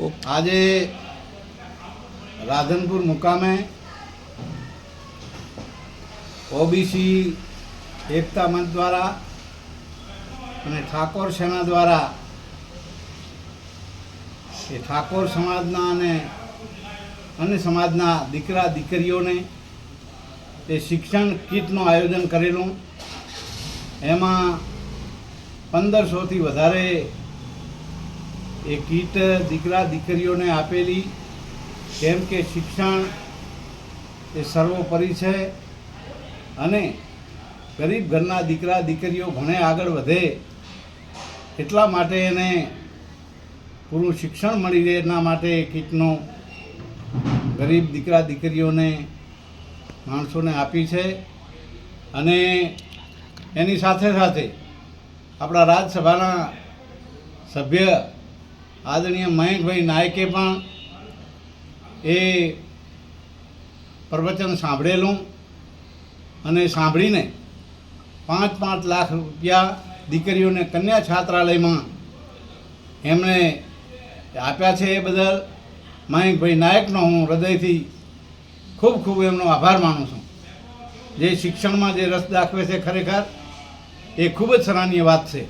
આજે રાધનપુર મુકામે ઓબીસી એકતા મંચ દ્વારા અને ઠાકોર સેના દ્વારા એ ઠાકોર સમાજના અને અન્ય સમાજના દીકરા દીકરીઓને એ શિક્ષણ કીટનું આયોજન કરેલું. એમાં પંદરસોથી વધારે એ કીટ દીકરા દીકરીઓને આપેલી, કેમ કે શિક્ષણ એ સર્વોપરી છે અને ગરીબ ઘરના દીકરા દીકરીઓ ભણે આગળ વધે, એટલા માટે એને પૂરું શિક્ષણ મળી રહે, એના માટે એ કીટનો ગરીબ દીકરા દીકરીઓને માણસોને આપી છે અને એની સાથે સાથે આપણા રાજ્યસભાના સભ્ય આદરણીય મયંકભાઈ નાયકે પણ એ પ્રવચન સાંભળેલું અને સાંભળીને પાંચ પાંચ લાખ રૂપિયા દીકરીઓને કન્યા છાત્રાલયમાં એમણે આપ્યા છે એ બદલ મયંકભાઈ નાયકનો હું હૃદયથી ખૂબ ખૂબ એમનો આભાર માનું છું. જે શિક્ષણમાં જે રસ દાખવે છે ખરેખર, એ ખૂબ જ સરાહનીય વાત છે.